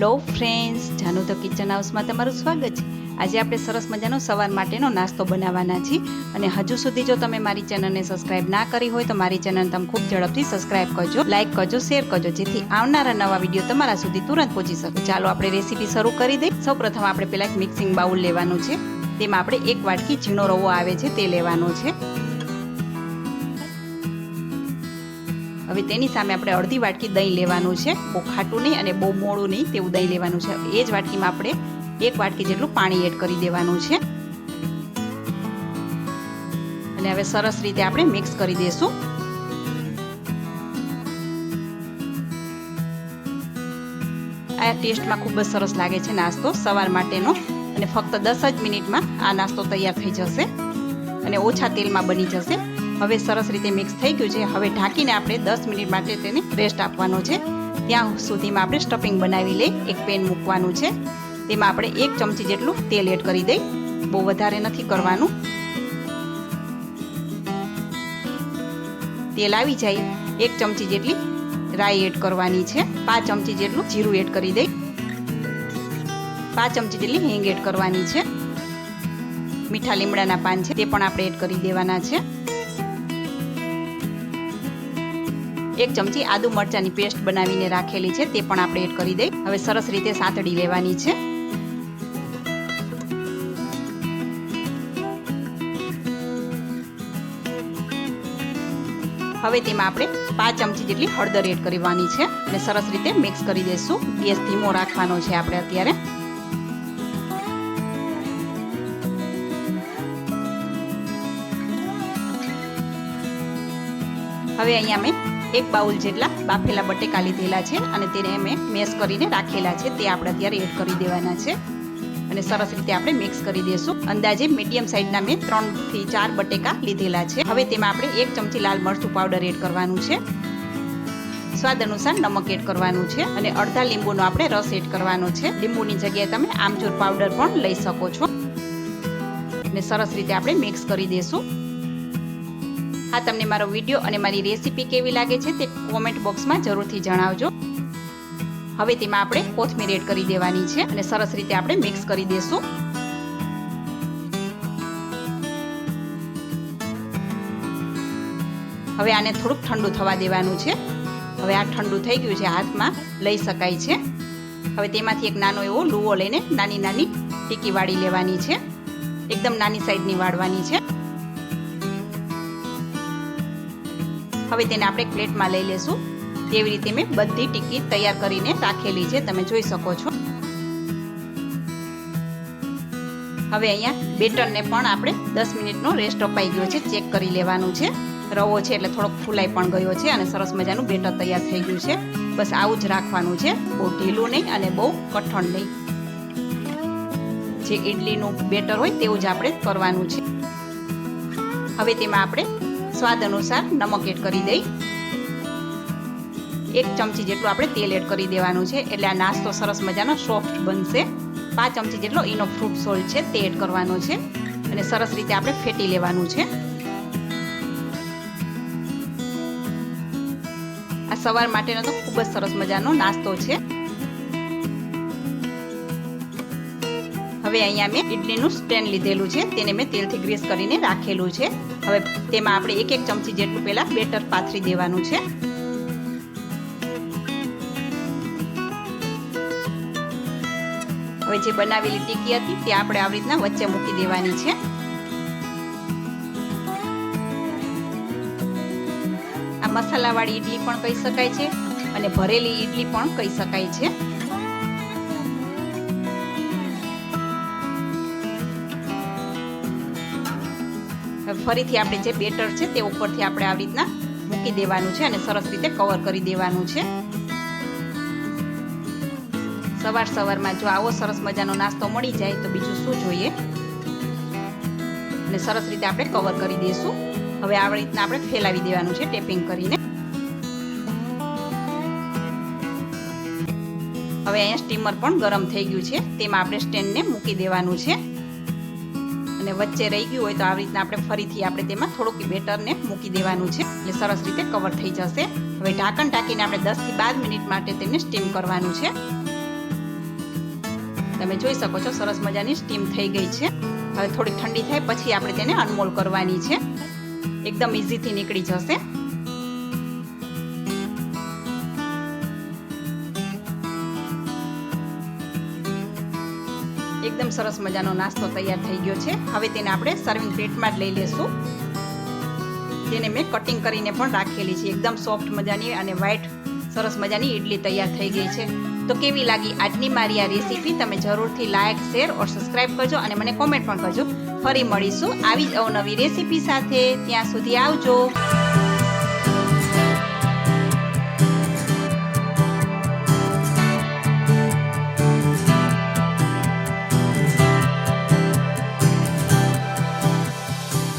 Hello friends, Janu the kitchen હાઉસમાં તમારું સ્વાગત છે. આજે આપણે સરસ મજાનો સવાર માટેનો નાસ્તો બનાવવાના છીએ. અને હજુ સુધી જો તમે મારી ચેનલને સબસ્ક્રાઇબ ના કરી હોય તો મારી ચેનલ તમે ખૂબ ઝડપથી સબસ્ક્રાઇબ કરજો, લાઇક કરજો, શેર કરજો, જેથી આવનારા નવા વીડિયો તમારા સુધી તુરંત પહોંચી શકે. ચાલો આપણે રેસીપી શરૂ કરી દઈએ. સૌપ્રથમ આપણે પહેલાં એક મિક્સિંગ બાઉલ લેવાનું છે. તેમાં આપણે એક વાટકી ઝીણો રવો આવે છે, તે લેવાનો છે. હવે તેની સામે આપણે અડધી વાટકી દહીં લેવાનું છે. બહુ ખાટું નહીં અને બહુ મોડું નહીં, તેવું દહીં લેવાનું છે. એ જ વાટકીમાં આપણે એક વાટકી જેટલું પાણી એડ કરી દેવાનું છે. અને હવે સરસ રીતે આપણે મિક્સ કરી દઈશું આ ટેસ્ટમાં ખૂબ જ સરસ લાગે છે નાસ્તો સવાર માટેનો. અને ફક્ત દસ જ મિનિટમાં આ નાસ્તો તૈયાર થઈ જશે અને ઓછા તેલમાં બની જશે. હવે સરસ રીતે મિક્સ થઈ ગયું છે. હવે ઢાંકીને આપણે દસ મિનિટ માટે તેને રેસ્ટ આપવાનો છે. ત્યાં સુધીમાં આપણે સ્ટફિંગ બનાવી લઈ એક પેન મૂકવાનું છે. તેમાં આપણે એક ચમચી જેટલું તેલ એડ કરી દઈ. બહુ વધારે નથી કરવાનું. તેલ આવી જાય. એક ચમચી જેટલી રાઈ એડ કરવાની છે. પાંચ ચમચી જેટલું જીરું એડ કરી દઈ. પાંચ ચમચી જેટલી હિંગ એડ કરવાની છે. મીઠા લીમડાના પાન છે, તે પણ આપણે એડ કરી દેવાના છે. એક ચમચી આદુ મરચાની પેસ્ટ બનાવીને રાખેલી છે, તે પણ આપણે એડ કરી દઈ. હવે સરસ રીતે સાતડી લેવાની છે. હવે તેમાં આપણે પાંચ ચમચી જેટલી હળદર એડ કરવાની છે અને સરસ રીતે મિક્સ કરી દઈશું. ગેસ ધીમો રાખવાનો છે આપણે અત્યારે. હવે અહીંયા મેં એક બાઉલ જેટલા બાફેલા બટેકા લીધેલા છે અને તેને મેં મેશ કરીને રાખેલા છે. તે આપણે અત્યારે એડ કરી દેવાના છે. અને સરસ રીતે આપણે મિક્સ કરી દઈશું અંદાજે મીડિયમ સાઇઝના મેં ત્રણથી ચાર બટેકા લીધેલા છે. હવે તેમાં આપણે એક ચમચી લાલ મરચું પાવડર એડ કરવાનું છે. સ્વાદ અનુસાર નમક એડ કરવાનું છે અને અડધા લીંબુનો આપણે રસ એડ કરવાનો છે. લીંબુની જગ્યાએ તમે આમચૂર પાવડર પણ લઈ શકો છો. અને સરસ રીતે આપણે મિક્સ કરી દઈશું હા, તમને મારો વીડિયો અને મારી રેસીપી કેવી લાગે છે તે કોમેન્ટ બોક્સમાં જરૂરથી જણાવજો. હવે તેમાં આપણે કોથમીર એડ કરી દેવાની છે અને સરસ રીતે આપણે મિક્સ કરી દઈશું હવે આને થોડુંક ઠંડુ થવા દેવાનું છે. હવે આ ઠંડુ થઈ ગયું છે હાથમાં, લઈ શકાય છે. હવે તેમાંથી એક નાનો એવો લુવો લઈને નાની નાની ટીકી વાળી લેવાની છે. એકદમ નાની સાઈડની વાળવાની છે. હવે તેને આપણે પ્લેટમાં લઈ લેશું. તેવી રીતે મેં બધી ટિકિટ તૈયાર કરીને રાખેલી છે, તમે જોઈ શકો છો. હવે અહીંયા બેટરને પણ આપણે દસ મિનિટનો રેસ્ટ અપાઈ ગયો છે, ચેક કરી લેવાનું છે. રવો છે એટલે થોડોક ફૂલાઈ પણ ગયો છે અને સરસ મજાનું બેટર તૈયાર થઈ ગયું છે. બસ આવું જ રાખવાનું છે, બહુ ઢીલું નહીં અને બહુ કઠણ નહીં. જે ઇડલીનું બેટર હોય તેવું જ આપણે કરવાનું છે. હવે તેમાં આપણે સ્વાદ અનુસાર નમક એડ કરી દઈ. એક ચમચી જેટલું આપણે તેલ એડ કરી દેવાનું છે. એટલે આ નાસ્તો સરસ મજાનો સોફ્ટ બનશે. પાંચ ચમચી જેટલો એનો ફ્રૂટ સોલ્ટ છે તે એડ કરવાનો છે. અને સરસ રીતે આપણે ફેટી લેવાનું છે. આ સવાર માટેનો તો ખૂબ જ સરસ મજાનો નાસ્તો છે. હવે અહીંયા મેં ઇડલીનું સ્ટેન્ડ લીધેલું છે. તેને મેં તેલથી ગ્રીસ કરીને રાખેલું છે. હવે તેમાં આપણે એક એક ચમચી જેટલું પહેલા બેટર પાથરી દેવાનું છે. હવે જે બનાવેલી ટીકી હતી તે આપણે આવી રીતના વચ્ચે મૂકી દેવાની છે. આ મસાલાવાળી ઈડલી પણ કહી શકાય છે અને ભરેલી ઈડલી પણ કહી શકાય છે. ફરીથી આપણે જે બેટર છે તે ઉપરથી આપણે આવી રીતના મૂકી દેવાનું છે અને સરસ રીતે કવર કરી દેવાનું છે. સવાર સવારમાં જો આવો સરસ મજાનો નાસ્તો મળી જાય તો બીજું શું જોઈએ? અને સરસ રીતે આપણે કવર કરી દઈશું. હવે આવી રીતના આપણે ફેલાવી દેવાનું છે ટેપિંગ કરીને. હવે અહીંયા સ્ટીમર પણ ગરમ થઈ ગયું છે. તેમાં આપણે સ્ટેન્ડને મૂકી દેવાનું છે. અને વચ્ચે રહી ગયું હોય તો આવી રીતના આપણે ફરીથી આપણે તેમાં થોડુંક બેટરને મૂકી દેવાનું છે. એટલે સરસ રીતે કવર થઈ જશે. હવે ઢાંકણ ટાંકીને આપણે દસથી બાર મિનિટ માટે તેને સ્ટીમ કરવાનું છે. તમે જોઈ શકો છો સરસ મજાની સ્ટીમ થઈ ગઈ છે. હવે થોડીક ઠંડી થાય પછી આપણે તેને અનમોલ કરવાની છે. એકદમ ઇઝીથી નીકળી જશે. એકદમ સરસ મજાનો નાસ્તો તૈયાર થઈ ગયો છે. હવે તેને આપણે સર્વિંગ પ્લેટમાં જ લઈ લેશું. તેને મેં કટિંગ કરીને પણ રાખેલી છે. એકદમ સોફ્ટ મજાની અને વ્હાઈટ સરસ મજાની ઇડલી તૈયાર થઈ ગઈ છે. તો કેવી લાગી આજની મારી આ રેસીપી તમે જરૂરથી લાઇક શેર ઓર સબસ્ક્રાઇબ કરજો અને મને કોમેન્ટ પણ કરજો. ફરી મળીશું આવી જ અવનવી રેસીપી સાથે. ત્યાં સુધી આવજો.